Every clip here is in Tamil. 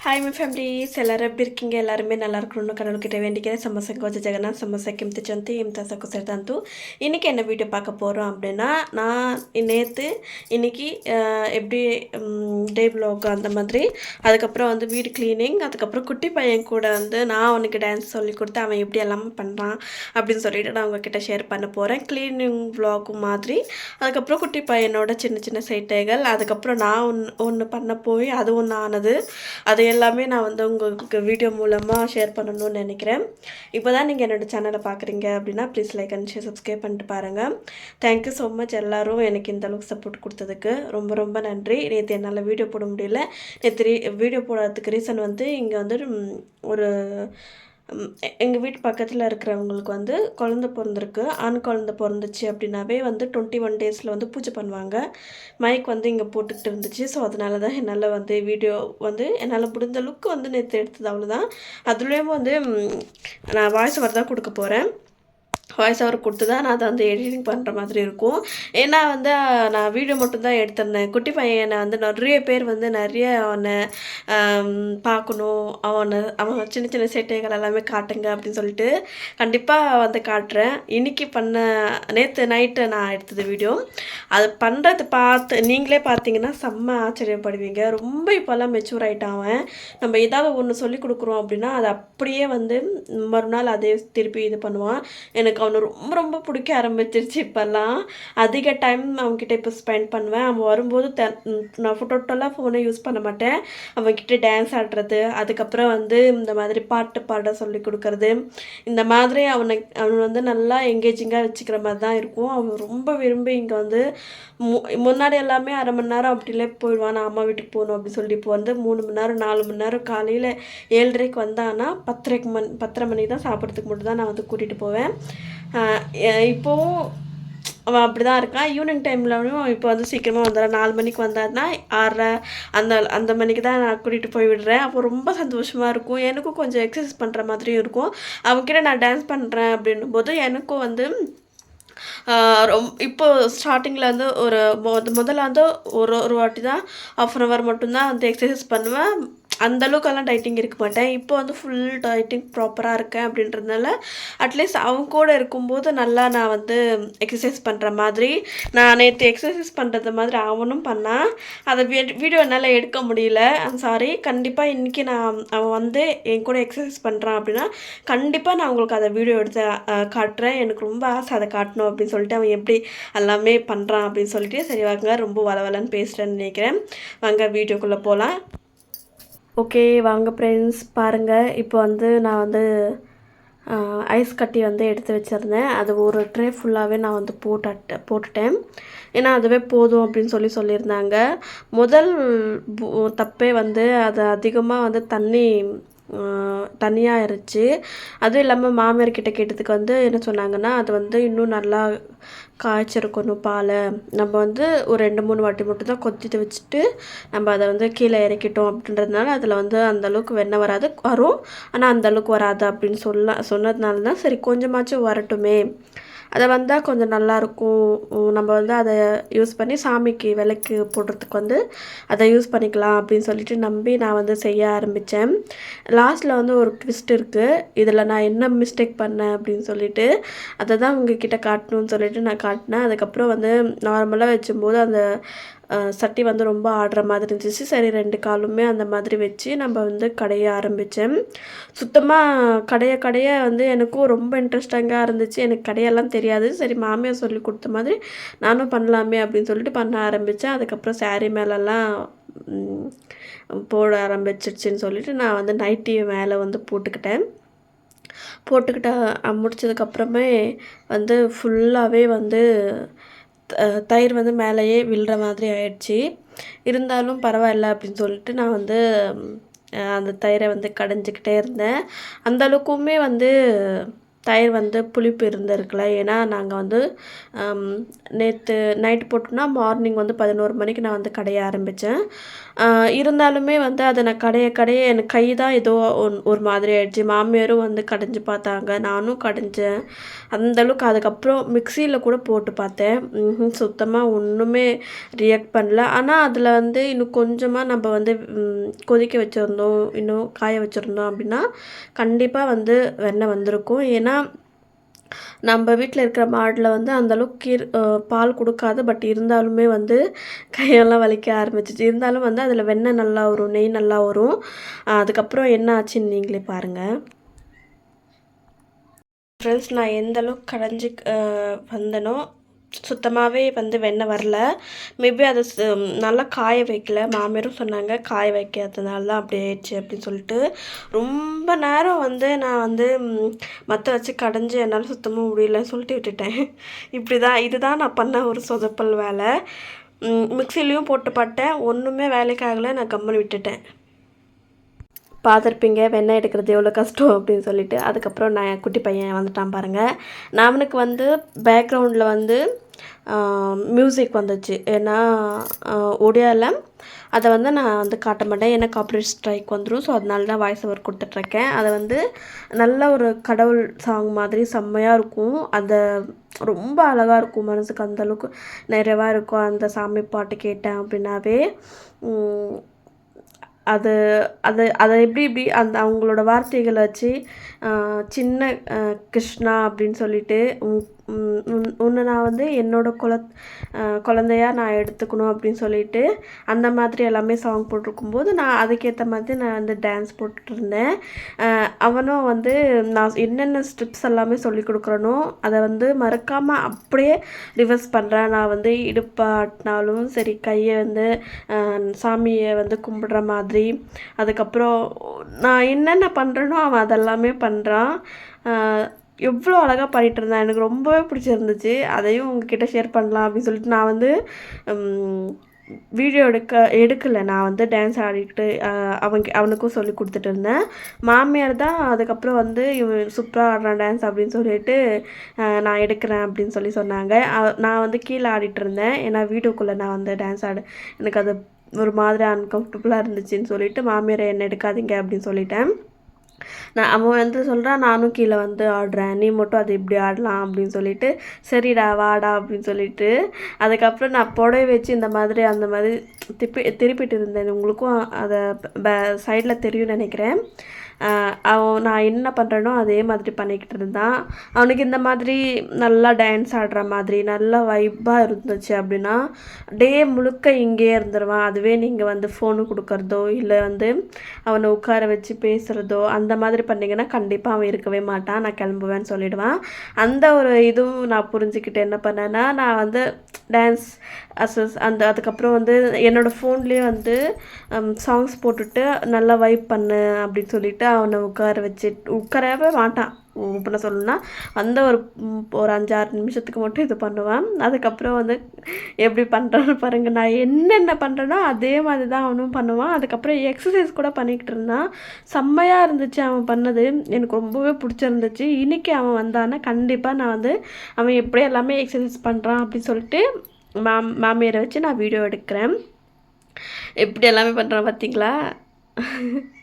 ஹாய் மை ஃபேமிலிஸ் எல்லாரும் எப்படி இருக்கீங்க எல்லாருமே நல்லா இருக்கணும்னு கடவுள்கிட்ட வேண்டிக்கிறேன் ಸಮಸ್ಯೆಗೆ ವಜ ಜಗನ್ನಾಥ್ ಸಮಸ್ಯೆಗೆ ಇಂತಿಚಂತಿ ಇಂಥ ಸಕುಸೆಡ್ತಂತು இன்றைக்கி என்ன வீடியோ பார்க்க போகிறோம் அப்படின்னா நான் நேற்று இன்னைக்கு அஹ், எப்படி டே vlog அந்த மாதிரி அதுக்கப்புறம் வந்து வீடு க்ளீனிங் அதுக்கப்புறம் குட்டி பையன் கூட வந்து நான் அவனுக்கு டான்ஸ் சொல்லி கொடுத்து அவன் எப்படி எல்லாமே பண்ணுறான் அப்படின்னு சொல்லிட்டு நான் உங்ககிட்ட ஷேர் பண்ண போகிறேன் க்ளீனிங் vlog மாதிரி அதுக்கப்புறம் குட்டி பையனோட சின்ன சின்ன சேட்டைகள் அதுக்கப்புறம் நான் ஒன்று ஒன்று பண்ண போய் அது ஒன்று ஆனது அது எல்லாமே நான் வந்து உங்களுக்கு வீடியோ மூலமாக ஷேர் பண்ணணும்னு நினைக்கிறேன். இப்போ தான் நீங்கள் என்னோட சேனலை பார்க்குறீங்க அப்படின்னா please like and share subscribe பண்ணிட்டு பாருங்கள் தேங்க்யூ ஸோ மச் எல்லோரும் எனக்கு இந்த அளவுக்கு சப்போர்ட் கொடுத்ததுக்கு ரொம்ப ரொம்ப நன்றி. நேற்று என்னால் வீடியோ போட முடியல. நேற்று வீடியோ போடுறதுக்கு ரீசன் வந்து இங்கே வந்து ஒரு எங்கள் வீட்டு பக்கத்தில் இருக்கிறவங்களுக்கு வந்து குழந்த பிறந்திருக்கு. ஆண் குழந்த பிறந்துச்சு அப்படின்னாவே வந்து டுவெண்ட்டி ஒன் டேஸில் வந்து பூஜை பண்ணுவாங்க. மைக் வந்து இங்கே போட்டுக்கிட்டு இருந்துச்சு. ஸோ அதனால தான் என்னால் வந்து வீடியோ வந்து என்னால் முடிஞ்ச அளவுக்கு வந்து நேற்று எடுத்தது அவ்வளோதான் அதுலேயும் வந்து நான் வாய்ஸ் ஓவர் தான் கொடுக்க போகிறேன் வாய்ஸ் ஓவர் கொடுத்து தான் நான் அதை வந்து எடிட்டிங் பண்ணுற மாதிரி இருக்கும். ஏன்னா வந்து நான் வீடியோ மட்டும்தான் எடுத்திருந்தேன். குட்டி பையனை வந்து நிறைய பேர் வந்து நிறைய அவனை பார்க்கணும். அவனை அவன் சின்ன சின்ன சேட்டைகள் எல்லாமே காட்டுங்க அப்படின்னு சொல்லிட்டு கண்டிப்பாக வந்து காட்டுறேன். இன்னைக்கு பண்ண நேற்று நைட்டு நான் எடுத்தது வீடியோ அது பண்ணுறது பார்த்து நீங்களே பார்த்தீங்கன்னா செம்ம ஆச்சரியப்படுவீங்க ரொம்ப இப்போல்லாம் மெச்சூர் ஆகிட்டான் அவன். நம்ம ஏதாவது ஒன்று சொல்லி கொடுக்குறோம் அப்படின்னா அது அப்படியே வந்து மறுநாள் அதே திருப்பி இது பண்ணுவான். எனக்கு அவனை ரொம்ப ரொம்ப பிடிக்க ஆரம்பிச்சிருச்சு இப்போல்லாம். அதிக டைம் அவன்கிட்ட இப்போ ஸ்பெண்ட் பண்ணுவேன். அவன் வரும்போது த நான் டோட்டலாக ஃபோனை யூஸ் பண்ண மாட்டேன். அவன்கிட்ட டான்ஸ் ஆடுறது அதுக்கப்புறம் வந்து இந்த மாதிரி பாட்டு பாட சொல்லி கொடுக்கறது. இந்த மாதிரி அவனை அவன் வந்து நல்லா எங்கேஜிங்காக வச்சுக்கிற மாதிரி தான் இருக்கும். அவன் ரொம்ப விரும்பி இங்கே வந்து மு முன்னாடி எல்லாமே அரை மணி நேரம் அப்படிலே போயிடுவான். நான் அம்மா வீட்டுக்கு போகணும் அப்படின்னு சொல்லி இப்போ வந்து மூணு மணி நேரம் நாலு மணி நேரம் காலையில் ஏழரைக்கு வந்தான்னா பத்தரைக்கு மணி பத்தரை மணி தான் சாப்பிட்றதுக்கு மட்டும் தான் நான் வந்து கூட்டிகிட்டு போவேன். இப்போவும் அவன் அப்படி தான் இருக்கான் ஈவினிங் டைம்லையும் இப்போ வந்து சீக்கிரமாக வந்துடுறான் நாலு மணிக்கு வந்தாருன்னா ஆறரை அந்த அந்த மணிக்கு தான் நான் கூட்டிகிட்டு போய் விடுறேன். அப்போ ரொம்ப சந்தோஷமாக இருக்கும். எனக்கும் கொஞ்சம் எக்ஸசைஸ் பண்ணுற மாதிரியும் இருக்கும். அவன்கிட்ட நான் டான்ஸ் பண்ணுறேன் அப்படின்னும் போது எனக்கும் வந்து ரொம் இப்போ ஸ்டார்டிங்கில் வந்து ஒரு முதல்ல வந்து ஒரு ஒரு வாட்டி தான் ஆஃப் அன் ஹவர் மட்டும்தான் வந்து எக்ஸசைஸ் பண்ணுவேன். அந்த அளவுக்கெல்லாம் டைட்டிங் இருக்க மாட்டேன். இப்போ வந்து ஃபுல் டைட்டிங் ப்ராப்பராக இருக்கேன் அப்படின்றதுனால அட்லீஸ்ட் அவங்க கூட இருக்கும்போது நல்லா நான் வந்து எக்ஸசைஸ் பண்ணுற மாதிரி நான் நேற்று எக்ஸசைஸ் பண்ணுறது மாதிரி அவனும் பண்ணான் அதை வீடியோ என்னால் எடுக்க முடியல. சாரி கண்டிப்பாக இன்றைக்கி நான் அவன் வந்து என் கூட எக்ஸசைஸ் பண்ணுறான் அப்படின்னா கண்டிப்பாக நான் உங்களுக்கு அதை வீடியோ எடுத்து காட்டுறேன். எனக்கு ரொம்ப ஆசை அதை காட்டணும் அப்படின்னு சொல்லிட்டு அவன் எப்படி எல்லாமே பண்ணுறான் அப்படின்னு சொல்லிட்டு. சரி வாங்க ரொம்ப வளவலன்னு பேசுகிறேன்னு நினைக்கிறேன். வாங்க வீடியோக்குள்ளே போகலாம் ஓகே வாங்க ஃப்ரெண்ட்ஸ் பாருங்கள் இப்போ வந்து நான் வந்து ஐஸ் கட்டி வந்து எடுத்து வச்சுருந்தேன். அது ஒரு ட்ரே ஃபுல்லாகவே நான் வந்து போட்டு போட்டுட்டேன். ஏன்னா அதுவே போதும் அப்படின்னு சொல்லி சொல்லியிருந்தாங்க. முதல் தப்பே வந்து அதை அதிகமாக வந்து தண்ணி தனியாக இருந்துச்சு அதுவும் இல்லாமல் மாமியார் கிட்ட கேட்டதுக்கு வந்து என்ன சொன்னாங்கன்னா அது வந்து இன்னும் நல்லா காய்ச்சிருக்கணும் பாலை. நம்ம வந்து ஒரு ரெண்டு மூணு வாட்டி மட்டும் தான் கொத்திட்டு வச்சுட்டு நம்ம அதை வந்து கீழே இறக்கிட்டோம் அப்படின்றதுனால அதில் வந்து அந்தளவுக்கு வெண்ணெய் வராது. வரும். ஆனால் அந்த அளவுக்கு வராது அப்படின்னு சொல்ல சொன்னதுனால தான் சரி கொஞ்சமாச்சும் வரட்டுமே. அதை வந்தால் கொஞ்சம் நல்லாயிருக்கும் நம்ம வந்து அதை யூஸ் பண்ணி சாமிக்கு விளக்கு போடுறதுக்கு வந்து அதை யூஸ் பண்ணிக்கலாம் அப்படின்னு சொல்லிட்டு நம்பி நான் வந்து செய்ய ஆரம்பித்தேன் லாஸ்ட்டில் வந்து ஒரு ட்விஸ்ட் இருக்குது இதில் நான் என்ன மிஸ்டேக் பண்ணேன் அப்படின்னு சொல்லிட்டு அதை தான் உங்ககிட்ட காட்டணும்னு சொல்லிட்டு நான் காட்டினேன். அதுக்கப்புறம் வந்து நார்மலாக வச்சும்போது அந்த சட்டி வந்து ரொம்ப ஆடுற மாதிரி இருந்துச்சு. சரி ரெண்டு காலுமே அந்த மாதிரி வச்சு நம்ம வந்து கடைய ஆரம்பித்தேன் சுத்தமாக கடைய கடைய வந்து எனக்கும் ரொம்ப இன்ட்ரெஸ்டிங்காக இருந்துச்சு. எனக்கு கடையெல்லாம் தெரியாது. சரி மாமியார் சொல்லி கொடுத்த மாதிரி நானும் பண்ணலாமே அப்படின்னு சொல்லிட்டு பண்ண ஆரம்பித்தேன் அதுக்கப்புறம் சாரீ மேலெல்லாம் போட ஆரம்பிச்சிடுச்சின்னு சொல்லிட்டு நான் வந்து நைட்டி மேலே வந்து போட்டுக்கிட்டேன். போட்டுக்கிட்ட முடிச்சதுக்கப்புறமே வந்து ஃபுல்லாகவே வந்து தயிர் வந்து மேலேயே விழுற மாதிரி ஆயிடுச்சு. இருந்தாலும் பரவாயில்ல அப்படின்னு சொல்லிட்டு நான் வந்து அந்த தயிரை வந்து கடைஞ்சிக்கிட்டே இருந்தேன். அந்த அளவுக்குமே வந்து தயிர் வந்து புளிப்பு இருந்திருக்கல. ஏன்னா நாங்கள் வந்து நேற்று நைட்டு போட்டோம்னா மார்னிங் வந்து பதினோரு மணிக்கு நான் வந்து கடைய ஆரம்பித்தேன் இருந்தாலுமே வந்து அதை நான் கடைய கடைய எனக்கு கை தான் ஏதோ ஒன் ஒரு மாதிரி ஆயிடுச்சு. மாமியாரும் வந்து கடைஞ்சி பார்த்தாங்க. நானும் கடைஞ்சேன். அந்தளவுக்கு அதுக்கப்புறம் மிக்சியில் கூட போட்டு பார்த்தேன். சுத்தமாக ஒன்றுமே ரியாக்ட் பண்ணல. ஆனால் அதில் வந்து இன்னும் கொஞ்சமாக நம்ம வந்து கொதிக்க வச்சுருந்தோம். இன்னும் காய வச்சுருந்தோம் அப்படின்னா கண்டிப்பாக வந்து வெண்ணெய் வந்திருக்கும். ஏன்னா நம்ம வீட்டில் இருக்கிற மாடில் வந்து அந்தளவுக்கு கீர் பால் கொடுக்காது. பட் இருந்தாலுமே வந்து கையெல்லாம் வலிக்க ஆரம்பிச்சிச்சு. இருந்தாலும் வந்து அதில் வெண்ணெய் நல்லா வரும் நெய் நல்லா வரும். அதுக்கப்புறம் என்ன ஆச்சுன்னு நீங்களே பாருங்கள் ஃப்ரெண்ட்ஸ் நான் எந்த அளவுக்கு கடைஞ்சி வந்தனோ சுத்தமாகவே வந்து வெண்ணெய் வரல. மேபி அதை நல்லா காய வைக்கல. மாமியாரும் சொன்னாங்க காய வைக்காததுனால தான் அப்படி ஆயிடுச்சு அப்படின்னு சொல்லிட்டு. ரொம்ப நேரம் வந்து நான் வந்து மற்ற வச்சு கடைஞ்சி என்னால் சுத்தமாக முடியலன்னு சொல்லிட்டு விட்டுட்டேன். இப்படி தான் இதுதான் நான் பண்ண ஒரு சொதப்பல் வேலை. மிக்சிலையும் போட்டு பட்டேன். ஒன்றுமே வேலைக்காகலை நான் கம்மன் விட்டுட்டேன். பார்த்துருப்பீங்க வெண்ணெய் எடுக்கிறது எவ்வளோ கஷ்டம் அப்படின்னு சொல்லிட்டு. அதுக்கப்புறம் நான் குட்டி பையன் வந்துட்டான் பாருங்கள் நான் அவனுக்கு வந்து பேக்ரவுண்டில் வந்து மியூசிக் வந்துச்சு. ஏன்னா ஒடியாவில் அதை வந்து நான் வந்து காட்ட மாட்டேன். ஏன்னா காப்பரேட் ஸ்ட்ரைக் வந்துடும் ஸோ அதனால தான் வாய்ஸ் ஓவர் கொடுத்துட்ருக்கேன். அதை வந்து நல்ல ஒரு கடவுள் சாங் மாதிரி செம்மையாக இருக்கும். அதை ரொம்ப அழகாக இருக்கும் மனசுக்கு. அந்தளவுக்கு நிறைவாக இருக்கும். அந்த சாமி பாட்டு கேட்டேன் அப்படின்னாவே அது அது அதை எப்படி இப்படி அந்த அவங்களோட வார்த்தைகளை வச்சு சின்ன கிருஷ்ணா அப்படின்னு சொல்லிட்டு உன்னை நான் வந்து என்னோடய குல குழந்தையாக நான் எடுத்துக்கணும் அப்படின்னு சொல்லிட்டு அந்த மாதிரி எல்லாமே சாங் போட்டிருக்கும்போது நான் அதுக்கேற்ற மாதிரி நான் வந்து டான்ஸ் போட்டுருந்தேன் அவனும் வந்து நான் என்னென்ன ஸ்டெப்ஸ் எல்லாமே சொல்லி கொடுக்குறனோ அதை வந்து மறக்காமல் அப்படியே ரிவர்ஸ் பண்ணுறேன் நான் வந்து இடுப்பாட்டினாலும் சரி கையை வந்து சாமியை வந்து கும்பிடுற மாதிரி. அதுக்கப்புறம் நான் என்னென்ன பண்ணுறேனோ அவன் அதெல்லாமே பண்ணுறான் எவ்வளோ அழகாக பாடிட்டு இருந்தான் எனக்கு ரொம்பவே பிடிச்சிருந்துச்சு. அதையும் உங்ககிட்ட ஷேர் பண்ணலாம் அப்படின்னு சொல்லிட்டு நான் வந்து வீடியோ எடுக்க எடுக்கலை. நான் வந்து டான்ஸ் ஆடிக்கிட்டு அவங்க அவனுக்கும் சொல்லி கொடுத்துட்டு இருந்தேன் மாமியார் தான் அதுக்கப்புறம் வந்து இவன் சூப்பராக ஆடுறான் டான்ஸ் அப்படின்னு சொல்லிட்டு நான் எடுக்கிறேன் அப்படின்னு சொல்லி சொன்னாங்க. நான் வந்து கீழே ஆடிட்டு இருந்தேன் ஏன்னா வீடியோக்குள்ளே நான் வந்து டான்ஸ் ஆடு எனக்கு அது ஒரு மாதிரி அன்கம்ஃபர்டபுளாக இருந்துச்சுன்னு சொல்லிட்டு மாமியாரை என்ன எடுக்காதீங்க அப்படின்னு சொல்லிட்டேன். நான் அவன் வந்து சொல்கிறான் நானும் கீழே வந்து ஆடுறேன். நீ மட்டும் அது இப்படி ஆடலாம் அப்படின்னு சொல்லிட்டு சரிடா வாடா அப்படின்னு சொல்லிட்டு அதுக்கப்புறம் நான் புடவை வச்சு இந்த மாதிரி அந்த மாதிரி திருப்பி திருப்பிட்டு இருந்தேன். உங்களுக்கும் அதை சைடில் தெரியும்னு நினைக்கிறேன். அவன் நான் என்ன பண்ணுறேனோ அதே மாதிரி பண்ணிக்கிட்டு இருந்தான். அவனுக்கு இந்த மாதிரி நல்லா டான்ஸ் ஆடுற மாதிரி நல்லா வைப்பாக இருந்துச்சு அப்படின்னா டே முழுக்க இங்கேயே இருந்துருவான். அதுவே நீங்கள் வந்து ஃபோனு கொடுக்குறதோ இல்லை வந்து அவனை உட்கார வச்சு பேசுகிறதோ அந்த மாதிரி பண்ணிங்கன்னா கண்டிப்பாக அவன் இருக்கவே மாட்டான். நான் கிளம்புவேன்னு சொல்லிவிடுவான் அந்த ஒரு இதுவும் நான் புரிஞ்சுக்கிட்டு என்ன பண்ணேன்னா நான் வந்து டான்ஸ் அசஸ் அந்த அதுக்கப்புறம் வந்து என்னோடய ஃபோன்லேயே வந்து சாங்ஸ் போட்டுட்டு நல்லா வைப் பண்ணு அப்படின்னு சொல்லிட்டு அவனை உட்கார வச்சு உட்காரவே மாட்டான். ஓப்பனாக சொல்லணும்னா வந்த ஒரு ஒரு அஞ்சாறு நிமிஷத்துக்கு மட்டும் இது பண்ணுவான். அதுக்கப்புறம் வந்து எப்படி பண்ணுறான்னு பாருங்கள் நான் என்னென்ன பண்ணுறேனோ அதே மாதிரி தான் அவனும் பண்ணுவான். அதுக்கப்புறம் எக்ஸசைஸ் கூட பண்ணிக்கிட்டு இருந்தான். செம்மையாக இருந்துச்சு அவன் பண்ணது. எனக்கு ரொம்பவே பிடிச்சிருந்துச்சு. இன்றைக்கி அவன் வந்தான்னா கண்டிப்பாக நான் வந்து அவன் எப்படி எல்லாமே எக்ஸசைஸ் பண்ணுறான் அப்படின்னு சொல்லிட்டு மாம் மாமியரை வச்சு நான் வீடியோ எடுக்கிறேன். எப்படி எல்லாமே பண்ணுறான் பார்த்தீங்களா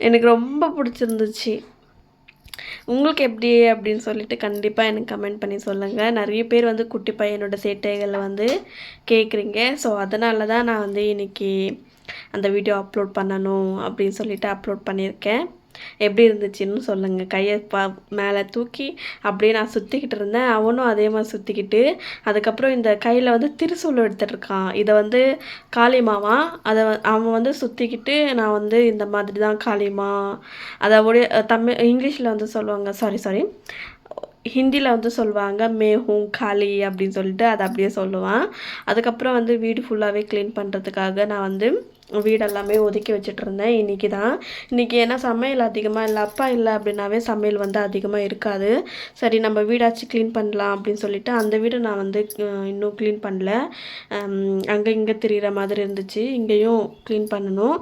எனக்கு ரொம்ப பிடிச்சிருந்துச்சு. உங்களுக்கு எப்படி அப்படின்னு சொல்லிட்டு கண்டிப்பாக எனக்கு கமெண்ட் பண்ணி சொல்லுங்கள் நிறைய பேர் வந்து குட்டி பையனோட சேட்டைகளை வந்து கேட்குறீங்க ஸோ அதனால தான் நான் வந்து இன்றைக்கி அந்த வீடியோ அப்லோட் பண்ணணும் அப்படின்னு சொல்லிட்டு அப்லோட் பண்ணியிருக்கேன். எப்படி இருந்துச்சுன்னு சொல்லுங்கள் கையை பா மேலே தூக்கி அப்படியே நான் சுற்றிக்கிட்டு இருந்தேன். அவனும் அதே மாதிரி சுற்றிக்கிட்டு அதுக்கப்புறம் இந்த கையில் வந்து திருசூல் எடுத்துட்ருக்கான். இதை வந்து காளிமாவா அதை அவன் வந்து சுற்றிக்கிட்டு நான் வந்து இந்த மாதிரி தான் காளிமா அதை தமிழ் இங்கிலீஷில் வந்து சொல்லுவாங்க. சாரி சாரி ஹிந்தியில் வந்து சொல்லுவாங்க மேஹும் காளி அப்படின்னு சொல்லிட்டு அதை அப்படியே சொல்லுவான். அதுக்கப்புறம் வந்து வீடு ஃபுல்லாகவே க்ளீன் பண்ணுறதுக்காக நான் வந்து வீடெல்லாமே ஒதுக்கி வச்சுட்டு இருந்தேன் இன்றைக்கி தான் இன்றைக்கி ஏன்னா சமையல் அதிகமாக இல்லை அப்பா இல்லை அப்படின்னாவே சமையல் வந்து அதிகமாக இருக்காது. சரி நம்ம வீடாச்சும் க்ளீன் பண்ணலாம் அப்படின்னு சொல்லிட்டு அந்த வீடை நான் வந்து இன்னும் க்ளீன் பண்ணல. அங்கே இங்கே திரிகிற மாதிரி இருந்துச்சு. இங்கேயும் க்ளீன் பண்ணணும்.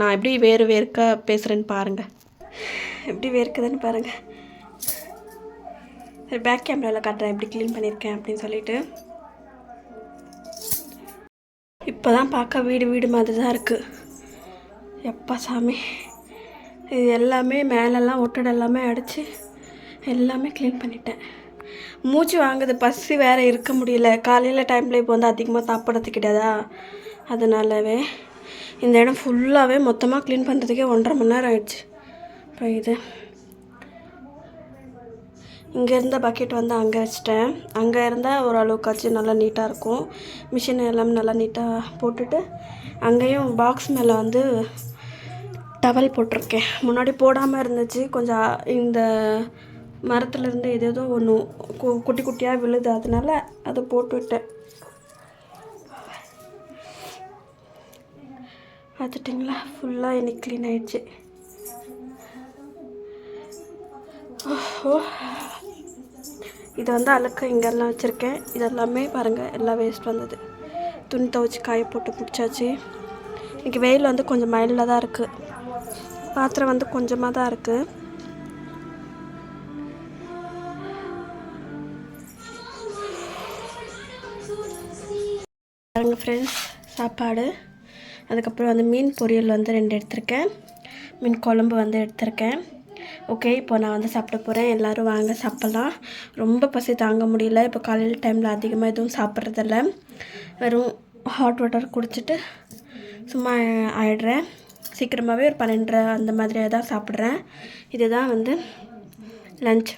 நான் எப்படி வேறு வேர்க்க பேசுகிறேன்னு பாருங்கள் எப்படி வேர்க்குதுன்னு பாருங்கள் சரி பேக் கேமராவில் காட்டுறேன். எப்படி க்ளீன் பண்ணியிருக்கேன் அப்படின்னு சொல்லிட்டு. இப்போ தான் பார்க்க வீடு வீடு மாதிரி தான் இருக்குது எப்பா சாமி. இது எல்லாமே மேலெல்லாம் ஒட்டடை எல்லாமே அடித்து எல்லாமே க்ளீன் பண்ணிட்டேன். மூச்சு வாங்குது பசி வேறு இருக்க முடியல. காலையில் டைமில் இப்போ வந்து அதிகமாக சாப்பிட்றது கிடையாதா? அதனாலவே இந்த இடம் ஃபுல்லாகவே மொத்தமாக க்ளீன் பண்ணுறதுக்கே ஒன்றரை மணி நேரம் ஆயிடுச்சு. இப்போ இது இங்கே இருந்த பக்கெட் வந்து அங்கே வச்சிட்டேன். அங்கே இருந்தால் ஓரளவுக்காச்சும் நல்லா நீட்டாக இருக்கும். மிஷின் எல்லாம் நல்லா நீட்டாக போட்டுட்டு அங்கேயும் பாக்ஸ் மேலே வந்து டவல் போட்டிருக்கேன். முன்னாடி போடாமல் இருந்துச்சு. கொஞ்சம் இந்த மரத்துலேருந்து ஏதேதோ ஒன்று குட்டி குட்டியாக விழுது. அதனால அதை போட்டுவிட்டேன் பார்த்துட்டிங்களா? ஃபுல்லாக இன்னைக்கு க்ளீன் ஆயிடுச்சு. ஓ இது வந்து அழுக்கு இங்கெல்லாம் வச்சுருக்கேன். இதெல்லாமே பாருங்கள் எல்லாம் வேஸ்ட் வந்தது. துணி துவைச்சி காய போட்டு பிடிச்சாச்சு இன்றைக்கி வெயில் வந்து கொஞ்சம் மைல்டாக தான் இருக்குது பாத்திரம் வந்து கொஞ்சமாக தான் இருக்குது பாருங்கள் ஃப்ரெண்ட்ஸ் சாப்பாடு. அதுக்கப்புறம் வந்து மீன் பொரியல் வந்து ரெண்டு எடுத்திருக்கேன். மீன் குழம்பு வந்து எடுத்திருக்கேன். ஓகே இப்போ நான் வந்து சாப்பிட போகிறேன் எல்லோரும் வாங்க சாப்பிட்லாம். ரொம்ப பசி தாங்க முடியல. இப்போ காலையில் டைமில் அதிகமாக எதுவும் சாப்பிட்றதில்ல. வெறும் ஹாட் வாட்டர் குடிச்சிட்டு சும்மா ஆயிடுறேன். சீக்கிரமாகவே ஒரு பன்னெண்டரை அந்த மாதிரியாக தான் சாப்பிட்றேன். இதுதான் வந்து லஞ்ச்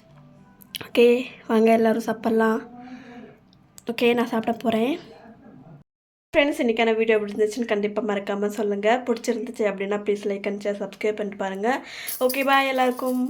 ஓகே வாங்க எல்லோரும் சாப்பிட்லாம். ஓகே நான் சாப்பிட போகிறேன் ஃப்ரெண்ட்ஸ் இன்றைக்கான வீடியோ எப்படி இருந்துச்சுன்னு கண்டிப்பாக மறக்காமல் சொல்லுங்கள் பிடிச்சிருந்துச்சு அப்படின்னா please like and share subscribe பண்ணிட்டு பாருங்கள் ஓகே பாய் எல்லாருக்கும்.